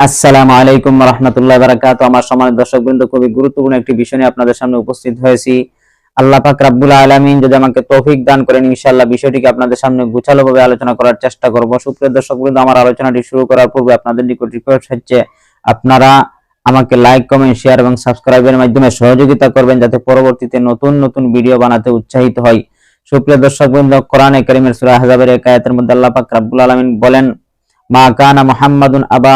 আসসালামু আলাইকুম রহমতুল্লাহ বারাকাত আমার সম্মানিত দর্শকবৃন্দ, খুবই গুরুত্বপূর্ণ একটি বিষয় নিয়ে আপনাদের সামনে উপস্থিত হয়েছি। আল্লাহ পাক রাব্বুল আলামিন যদি আমাকে তৌফিক দান করেন, ইনশাআল্লাহ বিষয়টিকে আপনাদের সামনে গুছালোভাবে আলোচনা করার চেষ্টা করব। সুপ্রিয় দর্শকবৃন্দ, আমার আলোচনাটি শুরু করার পূর্বে আপনাদের নিকট রিকোয়েস্ট হচ্ছে, আপনারা আমাকে লাইক কমেন্ট শেয়ার এবং সাবস্ক্রাইবের মাধ্যমে সহযোগিতা করবেন যাতে পরবর্তীতে নতুন নতুন ভিডিও বানাতে উৎসাহিত হয় সুপ্রিয় দর্শকবৃন্দ, কোরআনে কারিমের সূরা আহজাবের এক মধ্যে আল্লাহ পাক রাব্বুল আলামিন বলেন মা আবা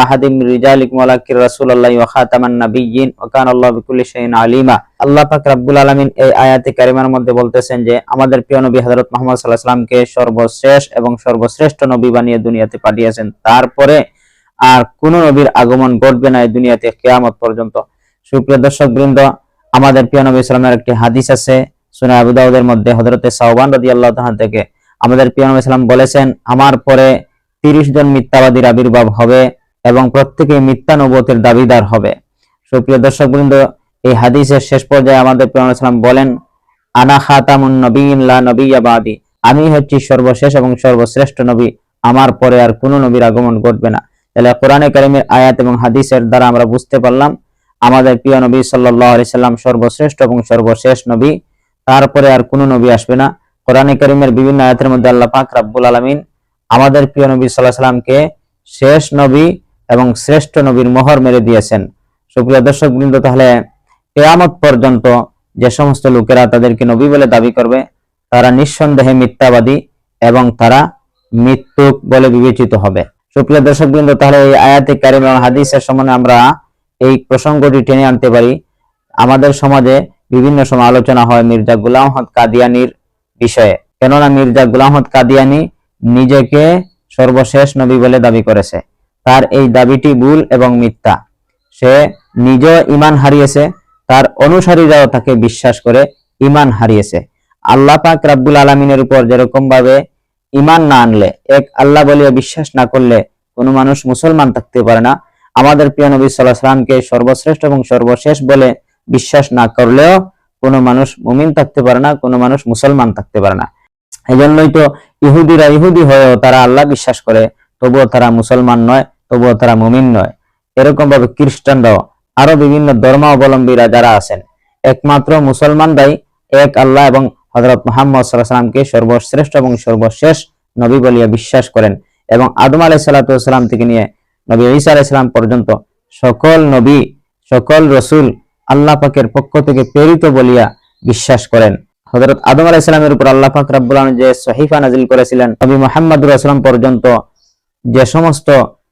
আল্লাহু বিকুল্লি শাইইন আলিমা। আল্লাহ পাক এই আয়াতে কারিমার মধ্যে বলতেছেন যে, আমাদের প্রিয় নবী সাল্লামকে সর্বশেষ এবং সর্বশ্রেষ্ঠ নবী বানিয়ে দুনিয়াতে পাঠিয়েছেন। তারপরে আর কোন নবীর আগমন ঘটবে না এই দুনিয়াতে কিয়ামত পর্যন্ত। সুপ্রিয় দর্শক বৃন্দ আমাদের প্রিয় নবী সাল্লামের একটি হাদিস আছে সুনা আবু মধ্যে হযরতে সাওবান রাদিয়াল্লাহু তাআলা থেকে। আমাদের প্রিয় নবী সাল্লাম বলেছেন, আমার পরে তিরিশ জন মিথ্যাবাদীর আবির্ভাব হবে এবং প্রত্যেকে মিথ্যা নবতের দাবিদার হবে। সুপ্রিয় দর্শকবৃন্দ, এই হাদিসের শেষ পর্যায়ে আমাদের প্রিয়াম বলেন, আনা খাতামুন নবীন নবিয়্যা আমি হচ্ছি সর্বশেষ এবং সর্বশ্রেষ্ঠ নবী। আমার পরে আর কোনো নবীর আগমন ঘটবে না। তাহলে কোরআনে কারিমের আয়াত এবং হাদিসের দ্বারা আমরা বুঝতে পারলাম, আমাদের প্রিয় নবী সাল্লাল্লাহু সাল্লাম সর্বশ্রেষ্ঠ এবং সর্বশেষ নবী। তারপরে আর কোনো নবী আসবে না। কোরআনে কারিমের বিভিন্ন আয়াতের মধ্যে আল্লাহ পাক রাব্বুল আলামিন আমাদের প্রিয় নবী সাল্লাহ সাল্লামকে শেষ নবী এবং শ্রেষ্ঠ নবীর মোহর মেরে দিয়েছেন। সুপ্রিয় দর্শক বৃন্দ, তাহলে কেয়ামত পর্যন্ত যে সমস্ত লোকেরা তাদেরকে নবী বলে দাবি করবে, তারা নিঃসন্দেহে মিথ্যাবাদী এবং তারা মৃত্যুক বলে বিবেচিত হবে। সুপ্রিয় দর্শক বৃন্দ, তাহলে এই আয়াতে কারিম এবং হাদিসের সম্বন্ধে আমরা এই প্রসঙ্গটি টেনে আনতে পারি। আমাদের সমাজে বিভিন্ন সময় আলোচনা হয় মির্জা গুলাম আহমদ কাদিয়ানির বিষয়ে। কেননা মির্জা গুলাম আহমদ কাদিয়ানি নিজেকে সর্বশেষ নবী বলে দাবি করেছে। তার এই দাবিটি ভুল এবং মিথ্যা। সে নিজ ইমান হারিয়েছে, তার অনুসারীরাও তাকে বিশ্বাস করে ইমান হারিয়েছে। আল্লাহ পাক রাব্বুল আলমিনের উপর যেরকম ভাবে ইমান না আনলে, এক আল্লাহ বলিয়া বিশ্বাস না করলে কোনো মানুষ মুসলমান থাকতে পারে না। আমাদের প্রিয় নবী সাল্লাহ সর্বশ্রেষ্ঠ এবং সর্বশেষ বলে বিশ্বাস না করলেও কোনো মানুষ মুমিন থাকতে পারে না, কোনো মানুষ মুসলমান থাকতে পারে না। এই জন্যই তো ইহুদিরা ইহুদি হয়েও তারা আল্লাহ বিশ্বাস করে, তবুও তারা মুসলমান নয়, তবুও তারা মুমিন নয়। এরকম ভাবে খ্রিস্টানরাও আরও বিভিন্ন ধর্মাবলম্বীরা যারা আছেন, একমাত্র মুসলমানরাই এক আল্লাহ এবং হজরত মোহাম্মদ সাল্লামকে সর্বশ্রেষ্ঠ এবং সর্বশেষ নবী বলিয়া বিশ্বাস করেন এবং আদম আলাই সাল্লাতাম থেকে নিয়ে নবী ঈসা আলাইসালাম পর্যন্ত সকল নবী, সকল রসুল আল্লাহ পাকের পক্ষ থেকে প্রেরিত বলিয়া বিশ্বাস করেন। হযরত আদম আলাইহিস সালামের উপর আল্লাহ পাক রব্বুল আলামিন যে সহিফা নাজিল করেছিলেন, নবী মুহাম্মদুর রাসূলুল্লাহ পর্যন্ত যে সমস্ত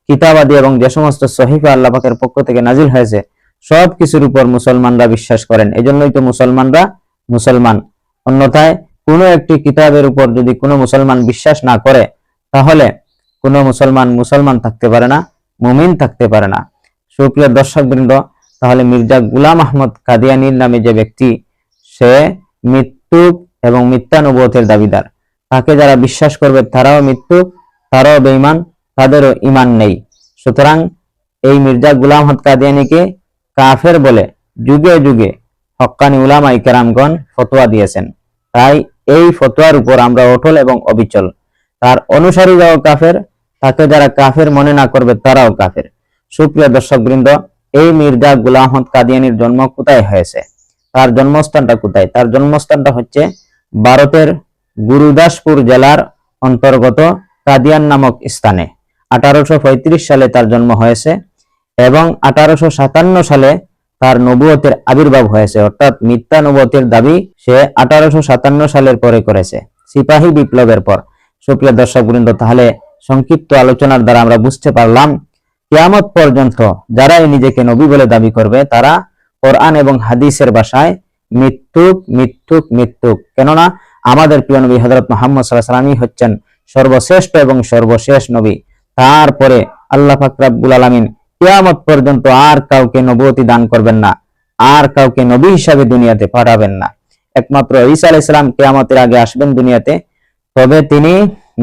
কিতাবাদি এবং যে সমস্ত সহিফা আল্লাহ পাকের পক্ষ থেকে নাজিল হয়েছে সব কিছুর উপর মুসলমানরা বিশ্বাস করেন। এজন্যই তো মুসলমানরা মুসলমান। অন্যথায় কোনো একটি কিতাবের উপর যদি কোনো মুসলমান বিশ্বাস না করে, তাহলে কোনো মুসলমান মুসলমান থাকতে পারে না, মুমিন থাকতে পারে না। সুপ্রিয় দর্শকবৃন্দ, তাহলে মির্জা গুলাম আহমদ কাদিয়ানির নামে যে ব্যক্তি, সে মৃত্যু এবং মিথ্যানুবোধের দাবিদার। তাকে যারা বিশ্বাস করবে, তারাও মৃত্যু, তারাও বেঈমান, তাদেরও ইমান নেই। সুতরাং এই মির্জা গুলাম আহমদ কাদিয়ানিকে কাফের বলে যুগে যুগে হক্কানি উলামাই কেরামগণ ফতোয়া দিয়েছেন। তাই এই ফতোয়ার উপর আমরা অটল এবং অবিচল। তার অনুসারীরাও কাফের, তাকে যারা কাফের মনে না করবে, তারাও কাফের। সুপ্রিয় দর্শক বৃন্দ এই মির্জা গুলাম আহমদ কাদিয়ানির জন্ম কোথায় হয়েছে? তার জন্মস্থানটা কোথায়? তার জন্মস্থানটা হচ্ছে ভারতের গুরুদাসপুর জেলার অন্তর্গত কাদিয়ান নামক স্থানে। আঠারোশো সালে তার জন্ম হয়েছে এবং আঠারোশো সালে তার নবুয়তের আবির্ভাব হয়েছে। অর্থাৎ মিথ্যা নবুয়তের দাবি সে আঠারোশো সাতান্ন সালের পরে করেছে। সিপাহী বিপ্লবের পর। সুপ্রিয় দর্শক বৃন্দ তাহলে সংক্ষিপ্ত আলোচনার দ্বারা আমরা বুঝতে পারলাম, কিয়ামত পর্যন্ত যারাই নিজেকে নবী বলে দাবি করবে, তারা কোরআন এবং হাদিসের ভাষায় মৃত্যুক মৃত্যুক মৃত্যুক। কেননা আমাদের প্রিয় নবী হজরত মোহাম্মদ সাল্লাহ হচ্ছেন সর্বশ্রেষ্ঠ এবং সর্বশেষ নবী। তারপরে আল্লাহ ফাকরাবুল আলমিন কিয়ামত পর্যন্ত আর কাউকে নবতী দান করবেন না, আর কাউকে নবী হিসাবে দুনিয়াতে পাঠাবেন না। একমাত্র ঈসা আলাহ ইসলাম কেয়ামতের আগে আসবেন দুনিয়াতে, তবে তিনি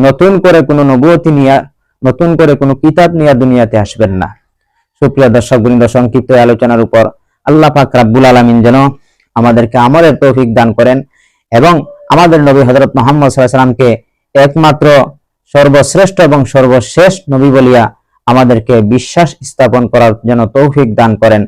নতুন করে কোনো নবতি নিয়ে, নতুন করে কোনো কিতাব নিয়ে দুনিয়াতে আসবেন না। সুপ্রিয় দর্শক বৃন্দ, সংক্ষিপ্ত আলোচনার উপর আল্লাহ পাক রাব্বুল আলামিন যেন আমাদেরকে আমলের তৌফিক দান করেন এবং আমাদের নবী হযরত মোহাম্মদ সাল্লামকে একমাত্র সর্বশ্রেষ্ঠ এবং সর্বশেষ নবী বলিয়া আমাদেরকে বিশ্বাস স্থাপন করার জন্য তৌফিক দান করেন।